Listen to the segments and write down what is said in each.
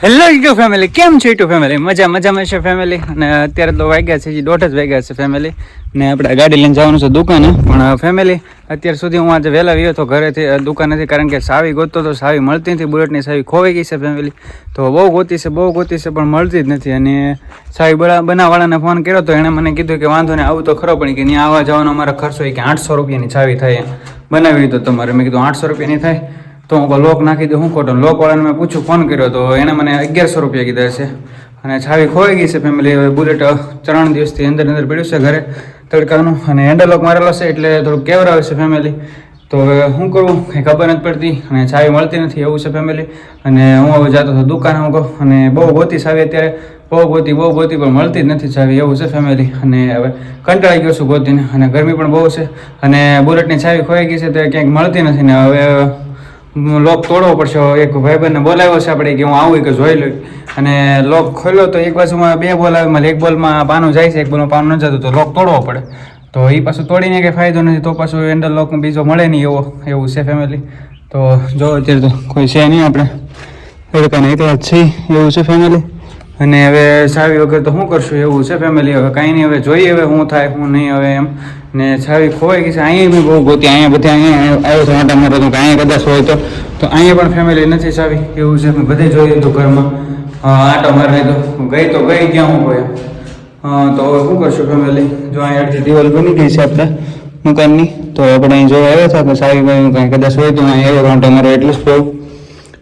Hello YouTube family કેમ છે YouTube family મજા મજામાં છે ફેમિલી અને અત્યારે તો વાગ્યા છે દોઢ જ વાગ્યા છે ફેમિલી ને આપણે ગાડી લઈને જવાનું છે દુકાને. પણ ફેમિલી અત્યાર સુધી હું આજે વહેલા આવ્યો તો ઘરેથી દુકાનેથી કારણ કે સાવી ગોતતો તો સાવી મળતી નથી, બુલેટની સાવી ખોવાઈ ગઈ છે ફેમિલી તો બહુ ગોતી છે, બહુ ગોતી છે, પણ મળતી જ નથી. અને સાવી બળા બનાવવાળાને ફોન કર્યો તો એણે મને કીધું કે વાંધો ને આવું તો ખરો, પણ કે ત્યાં આવવા જવાનો અમારો ખર્ચો એ કે આઠસો રૂપિયાની ચાવી થાય બનાવી દીધો તમારે. મેં કીધું આઠસો રૂપિયાની થાય. તો હું લોક નાખી દઉં હું ખોટો. લોકવાળાને મેં પૂછું, ફોન કર્યો તો એણે મને અગિયારસો રૂપિયા કીધા છે. અને છાવી ખોવાઈ ગઈ છે ફેમિલી હવે બુલેટ ત્રણ દિવસથી અંદર અંદર પડ્યું છે ઘરે તડકાનું. અને હેન્ડલોક મારેલો છે એટલે થોડુંક કેવરાવે છે ફેમિલી તો હવે શું કરવું કંઈ ખબર નથી પડતી. અને છાવી મળતી નથી, એવું છે ફેમિલી અને હું હવે જતો હતો દુકાને, હું કહું. અને બહુ ગોતી છાવી અત્યારે. બહુ ગોતી બહુ ગોતી, પણ મળતી જ નથી છાવી, એવું છે ફેમિલી અને હવે કંટાળી ગયો છું ગોતીને. અને ગરમી પણ બહુ છે. અને બુલેટની છાવી ખોવાઈ ગઈ છે, તો ક્યાંક મળતી નથી ને હવે લોક તોડવો પડશે. એક ભાઈબંધને બોલાવ્યો છે આપણે કે હું આવું કે જોઈ લઉં. અને લોક ખોલ્યો તો એક બાજુમાં બે બોલ આવે, મારે એક બોલમાં પાનું જાય છે, એક બોલમાં પાનું ન જતું. તો લોક તોડવો પડે. તો એ પાછું તોડીને કંઈ ફાયદો નથી, તો પાછું હેન્ડલ લોક બીજો મળે નહીં એવો, એવું છે ફેમિલી તો જો અત્યારે તો કોઈ છે નહીં આપણે. લડકાને નહીં જ છે એવું છે ફેમિલી અને હવે સાવી વગર તો શું કરશું, એવું છે ફેમિલી હવે કાંઈ નહીં, હવે જોઈએ હવે શું થાય, શું નહીં, હવે એમ. ને છાવી ખોવાઈ ગઈ છે. અહીંયા બી બહુ ગોતી અહીંયા બધે અહીંયા આવ્યો છે આટા મોટો તો અહીંયા કદાચ હોય તો. તો અહીંયા પણ ફેમિલી નથી છાવી. એવું છે મેં બધે જોઈ લીધું ઘરમાં. આટો મારી લીધો. ગઈ તો ગઈ, ક્યાં હું કોઈ તો હવે શું કરશું ફેમિલી જો અહીંયા અડધી દિવાલ બની ગઈ છે આપણે મકાનની, તો આપણે અહીં જોવા આવ્યા હતા કે સાવી ભાઈ કાંઈ કદાચ હોય તો અહીંયા આવ્યો આંટો મારો એટલું જ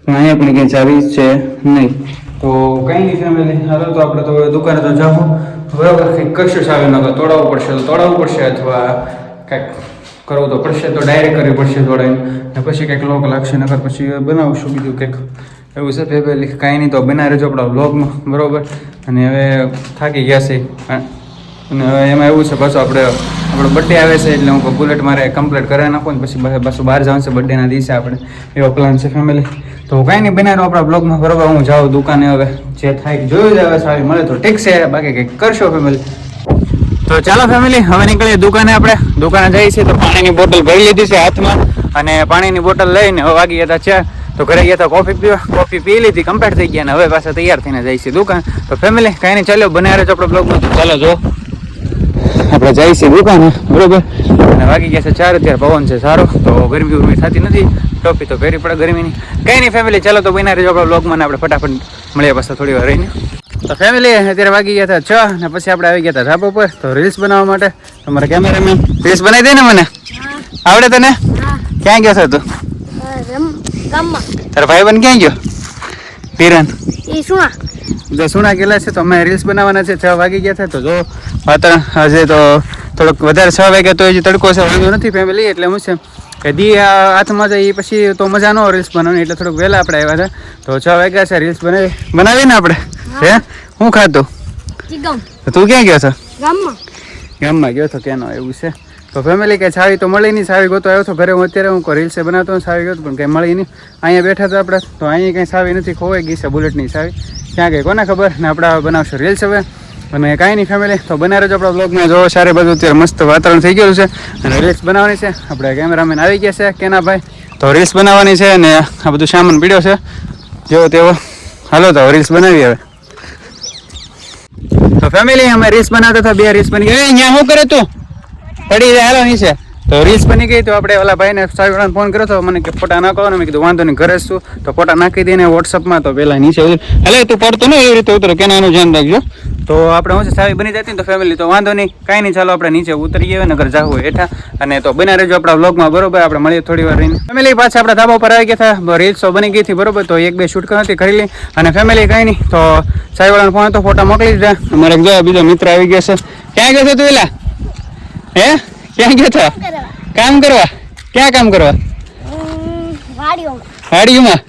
પણ અહીંયા પણ ક્યાંય ચાવી છે નહીં. તો કંઈ નહીં ફેમિલી હાલો, તો આપણે તો દુકાને તો જાવ બરાબર, કંઈક કરશું ચાવી નકર તોડાવવું પડશે તો તોડાવવું પડશે અથવા કંઈક કરવું તો પડશે તો ડાયરેક્ટ કરવી પડશે તોડાવીને. ને પછી કંઈક લોક લાગશે નગર પછી બનાવશું બીજું કંઈક. એવું છે ફેમિલી કાંઈ નહીં તો બનાવી રહેજો આપણા બ્લોગમાં બરાબર? અને હવે થાકી ગયા છે. અને હવે એમાં એવું છે, પાછું આપણે, આપણો બર્થડે આવે છે એટલે હું બુલેટ મારે કમ્પ્લીટ કરાવી નાખું ને પાછું- પાછું બહાર જવાનું છે બર્થડેના દિવસે આપણે. એવો પ્લાન છે ફેમિલી તો કાંઈ નહીં બનાવ્યો આપણા બ્લોગમાં બરોબર હું જાઉં દુકાને હવે. જે થાય જોયું જ આવે, સારી મળે તો ઠીક છે, બાકી કંઈક કરશો ફેમિલી તો ચાલો ફેમિલી હવે નીકળીએ દુકાને આપણે. દુકાને જઈએ છીએ તો પાણીની બોટલ ભરી લીધી છે હાથમાં અને પાણીની બોટલ લઈને હવે વાગી ગયા ચાર. તો ઘરે ગયા હતા કોફી પીવા. કોફી પી લીધી કમ્પ્લીટ થઈ ગયા અને હવે પાછા તૈયાર થઈને જઈએ છીએ દુકાન. તો ફેમિલી કાંઈ નહીં ચાલો બનાવે રહેજો આપણો બ્લોગમાં. ચાલો જો. આપણે જઈએ છીએ દુકાને, બરોબર? અને વાગી ગયા છે ચાર, અત્યારે પવન છે સારો. તો ગરમી ગરમી થતી નથી. ટોપી તો પહેરી પડે ગરમીની. કંઈ નહીં ફેમિલી ચાલો તો બના રહેજો આપણા બ્લોગમાં આપણે ફટાફટ મળીએ પાસે થોડી વાર રહીને. તો ફેમિલી અત્યારે વાગી ગયા હતા છ ને પછી આપણે આવી ગયા હતા ઢાબા પર તો રીલ્સ બનાવવા માટે તમારા કેમેરામેન રીલ્સ બનાવી દે ને મને. આવડે તને? ક્યાં ગયો હતો તું? રમ ભાઈ બન ક્યાં ગયો? પીરન એ શું જો સુણા ગયેલા છે તો અમે રીલ્સ બનાવવાના છે છ વાગી ગયા છે તો જો વાતાવરણ હજે તો થોડોક વધારે છ વાગ્યા તો હજી તડકો છે વાંધો નથી ફેમિલી એટલે હું છે કે દી હાથમાં જાય એ પછી તો મજા ન રીલ્સ બનાવવાની એટલે થોડુંક વહેલા આપણે આવ્યા હતા. તો છ વાગ્યા છે રીલ્સ બનાવી બનાવીને આપણે? હે. હું? ખાતું તું ક્યાં ગયો છો? ગામમાં. ગામમાં ગયો છો ક્યાંનો એવું છે. તો ફેમિલી કે છાવી તો મળી નહીં સાવી ગોતો આવ્યો હતો ઘરે હું અત્યારે હું રીલ્સે બનાવતો સાવી ગયો પણ કંઈ મળી નહીં. અહીંયા બેઠા હતા આપણે, તો અહીંયા કંઈ સાવી નથી, ખોવાઈ ગઈ છે બુલેટની સાવી ક્યાં ગઈ, કોને ખબર? ને આપણે બનાવશું રીલ્સ હવે. અને કાંઈ નહીં ફેમિલી તો બના રહેજો આપણા બ્લોગમાં જોવો સારે બધું અત્યારે મસ્ત વાતાવરણ થઈ ગયું છે. અને રીલ્સ બનાવવાની છે. આપણે કેમેરામેન આવી ગયા છે, કેના ભાઈ? તો રીલ્સ બનાવવાની છે અને આ બધું સામાન પીડ્યો છે. જેવો તેવો હાલો તો રીલ્સ બનાવી હવે. તો ફેમિલી અમે રીલ્સ બનાવતા હતા, બે રીલ્સ બની ગયા. અહીંયા શું કરે તું? પડી જાય હાલો નીચે. તો રીલ્સ બની ગઈ, તો આપણે ઓલા ભાઈને સાહેબ ફોન કર્યો તો મને કે ફોટા નાખો ને, મેં કીધું, વાંધો નહીં, ઘરે શું તો ફોટા નાખી દઈને વોટ્સઅપમાં તો પહેલાં નીચે ઉતર એટલે તું પડતો ને એવી રીતે ઉતરો, કે એનું ધ્યાન રાખજો. તો આપણે હું સાવી બની જતી ને તો ફેમિલી તો વાંધો નહીં, કાંઈ નહીં, ચાલો આપણે નીચે ઉતરીએ અને ઘર જાવું હેઠા. અને તો બના રહેજો આપણા વ્લોગમાં બરોબર? આપણે મળીએ થોડી વાર રહીને. ફેમિલી પાછા આપણા ધાબા પર આવી ગયા હતા. રીલ્સ બની ગઈ હતી, બરોબર? તો એક બે શૂટ નથી કરી લઈ. અને ફેમિલી કાંઈ નહીં. તો સાહેબવાળાને ફોન હતો, ફોટા મોકલી દીધા અમારે જો બીજો મિત્ર આવી ગયો છે. ક્યાં ગયો છે તું, એલા? હે? ક્યાં ગયો હતો કામ કરવા. ક્યાં કામ કરવા? વાડીઓમાં.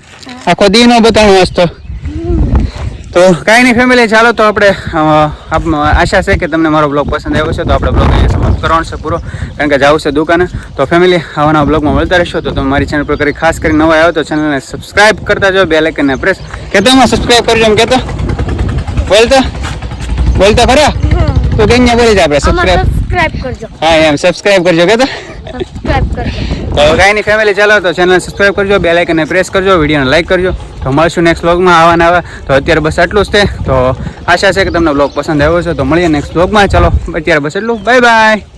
આખો દી નો બતાવવાનો વાસ્તો તો. કાંઈ નહીં ફેમિલી ચાલો તો આપણે આશા છે કે તમને મારો બ્લોગ પસંદ આવ્યો છે તો આપણે બ્લોગ અહીંયા સમાપ્ત કરવાનો છે પૂરો. કારણ કે જવું છે દુકાને. તો ફેમિલી આવાના બ્લોગમાં મળતા રહેશો. તો તમે મારી ચેનલ પર કરી ખાસ કરીને નવા આવ્યો તો ચેનલને સબસ્ક્રાઇબ કરતા જાઓ બે લાઇકનને પ્રેસ કહેતો એમાં સબસ્ક્રાઇબ કરજો એમ કહેતો બોલતો? બોલતો ખરા તો કઈ બોલી જાય આપણે સબસ્ક્રાઇબ સબસ્ક્રાઇબ કરજો. હા એમ. સબસ્ક્રાઇબ કરજો કહેતો સબસ્ક્રાઇબ કરજો. તો કાંઈ નહીં ફેમિલી ચાલો તો ચેનલ સબસ્ક્રાઇબ કરજો બે લાઇકને પ્રેસ કરજો વિડીયોને લાઈક કરજો. તો મળશું નેક્સ્ટ વ્લોગમાં આવવાના આવે તો અત્યારે બસ આટલું જ છે તો આશા છે કે તમને વ્લોગ પસંદ આવ્યો છે તો મળીએ નેક્સ્ટ વ્લોગમાં ચાલો અત્યારે બસ એટલું. Bye bye